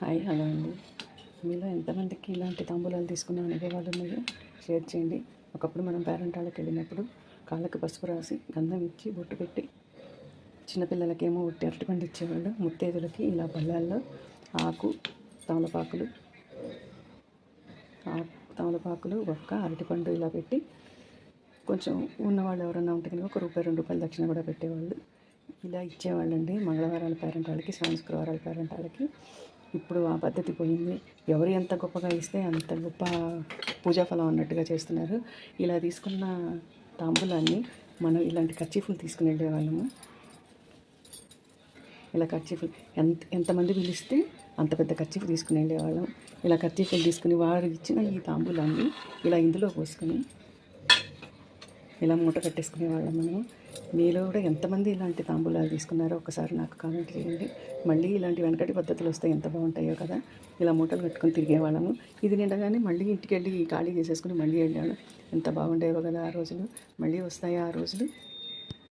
Hi hello అండి. మీలో ఎంతమందికి ఇలాంటి తాంబూలాలు తీసుకున్న అనుభవాలు ఉన్నాయో షేర్ చేయండి. ఒకప్పుడు మనం పేరెంటాళ్ళకి వెళ్ళినప్పుడు కాళ్ళకి పసుపు రాసి గంధం ఇచ్చి బొట్టు పెట్టి చిన్నపిల్లలకేమో ఉట్టి అరటిపండు ఇచ్చేవాళ్ళు. ముత్తేదులకి ఇలా పళ్ళాల్లో ఆకు తమలపాకులు ఆకు తమలపాకులు ఒక్క అరటిపండు ఇలా పెట్టి కొంచెం ఉన్నవాళ్ళు ఎవరన్నా ఉంటే కనుక ఒక రూపాయి రెండు రూపాయలు దక్షిణ కూడా పెట్టేవాళ్ళు. ఇలా ఇచ్చేవాళ్ళండి. మంగళవారాల పేరెంట్ వాళ్ళకి శ్రావణ శుక్రవారాల పేరెంట్ వాళ్ళకి ఇప్పుడు ఆ పద్ధతి పోయింది. ఎవరు ఎంత గొప్పగా ఇస్తే అంత గొప్ప పూజాఫలం అన్నట్టుగా చేస్తున్నారు. ఇలా తీసుకున్న తాంబూలాన్ని మనం ఇలాంటి కర్చీఫులు తీసుకుని వెళ్ళేవాళ్ళము ఇలా కర్చీఫులు ఎంత ఎంతమంది పిలిస్తే అంత పెద్ద కర్చీఫ్ తీసుకుని వెళ్ళేవాళ్ళం ఇలా కర్చీఫులు తీసుకుని వారు ఇచ్చిన ఈ తాంబూలాన్ని ఇలా ఇందులో పోసుకొని ఇలా మూట కట్టేసుకునేవాళ్ళం మనము. మీలో కూడా ఎంతమంది ఇలాంటి తాంబూలాలు తీసుకున్నారో ఒకసారి నాకు కామెంట్ చేయండి. మళ్ళీ ఇలాంటి వెనకటి పద్ధతులు వస్తే ఎంత బాగుంటాయో కదా. ఇలా మూటలు కట్టుకొని తిరిగేవాళ్ళము ఇది నిండగానే మళ్ళీ ఇంటికి వెళ్ళి ఖాళీ చేసేసుకుని మళ్ళీ వెళ్ళాను. ఎంత బాగుండేవో కదా ఆ రోజులు. మళ్ళీ వస్తాయా ఆ రోజులు?